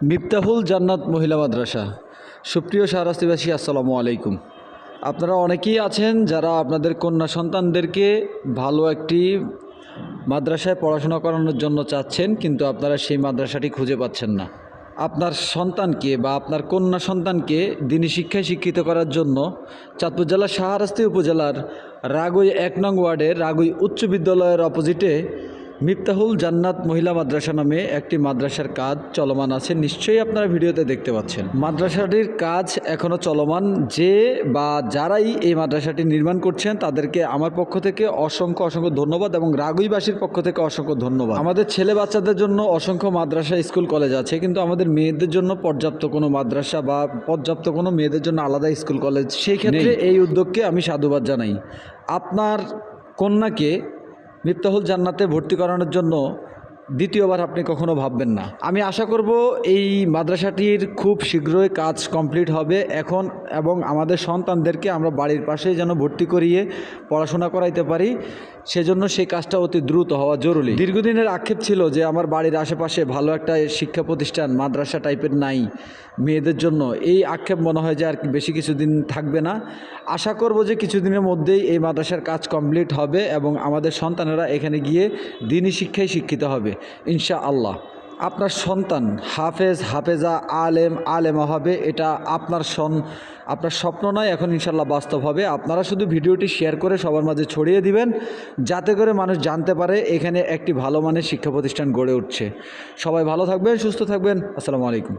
মিফতাহুল জান্নাত মহিলা মাদ্রাসা। সুপ্রিয় শাহরাস্তিবাসী আসসালামু আলাইকুম। আপনারা অনেকেই আছেন যারা আপনাদের কন্যা সন্তানদেরকে ভালো একটি মাদ্রাসায় পড়াশোনা করানোর জন্য চাচ্ছেন, কিন্তু আপনারা সেই মাদ্রাসাটি খুঁজে পাচ্ছেন না। আপনার সন্তানকে বা আপনার কন্যা সন্তানকে দিনী শিক্ষায় শিক্ষিত করার জন্য চাঁদপুর জেলার শাহরাস্তি উপজেলার রাগই এক নং ওয়ার্ডের রাগই উচ্চ বিদ্যালয়ের অপোজিটে মিফতাহুল জান্নাত মহিলা মাদ্রাসা নামে একটি মাদ্রাসার কাজ চলমান আছে। নিশ্চয়ই আপনারা ভিডিওতে দেখতে পাচ্ছেন। মাদ্রাসাটির কাজ এখনও চলমান। যে বা যারাই এই মাদ্রাসাটি নির্মাণ করছেন তাদেরকে আমার পক্ষ থেকে অসংখ্য অসংখ্য ধন্যবাদ এবং রাগুইবাসীর পক্ষ থেকে অসংখ্য ধন্যবাদ। আমাদের ছেলে বাচ্চাদের জন্য অসংখ্য মাদ্রাসা স্কুল কলেজ আছে কিন্তু আমাদের মেয়েদের জন্য পর্যাপ্ত কোনো মাদ্রাসা বা পর্যাপ্ত কোনো মেয়েদের জন্য আলাদা স্কুল কলেজ সেই ক্ষেত্রে এই উদ্যোগকে আমি সাধুবাদ জানাই। আপনার কন্যাকে মিফতাহুল জান্নাতে ভর্তি করানোর জন্য দ্বিতীয়বার আপনি কখনো ভাববেন না। আমি আশা করব এই মাদ্রাসাটির খুব শীঘ্রই কাজ কমপ্লিট হবে। এখন এবং আমাদের সন্তানদেরকে আমরা বাড়ির পাশেই যেন ভর্তি করিয়ে পড়াশোনা করাইতে পারি, সেজন্য সেই কাজটা অতি দ্রুত হওয়া জরুরি। দীর্ঘদিনের আক্ষেপ ছিল যে আমার বাড়ির আশেপাশে ভালো একটা শিক্ষা প্রতিষ্ঠান, মাদ্রাসা টাইপের নাই মেয়েদের জন্য। এই আক্ষেপ মনে হয় যে আর বেশি কিছুদিন থাকবে না। আশা করব যে কিছুদিনের মধ্যেই এই মাদ্রাসার কাজ কমপ্লিট হবে এবং আমাদের সন্তানেরা এখানে গিয়ে দিনই শিক্ষায় শিক্ষিত হবে। ইনশা আল্লাহ আপনার সন্তান হাফেজ, হাফেজা, আলেম, আলেমা হবে, এটা আপনার সন, আপনার স্বপ্ন নয়, এখন ইনশাল্লাহ বাস্তব হবে। আপনারা শুধু ভিডিওটি শেয়ার করে সবার মাঝে ছড়িয়ে দিবেন, যাতে করে মানুষ জানতে পারে এখানে একটি ভালো মানের শিক্ষা প্রতিষ্ঠান গড়ে উঠছে। সবাই ভালো থাকবেন, সুস্থ থাকবেন, আসসালামু আলাইকুম।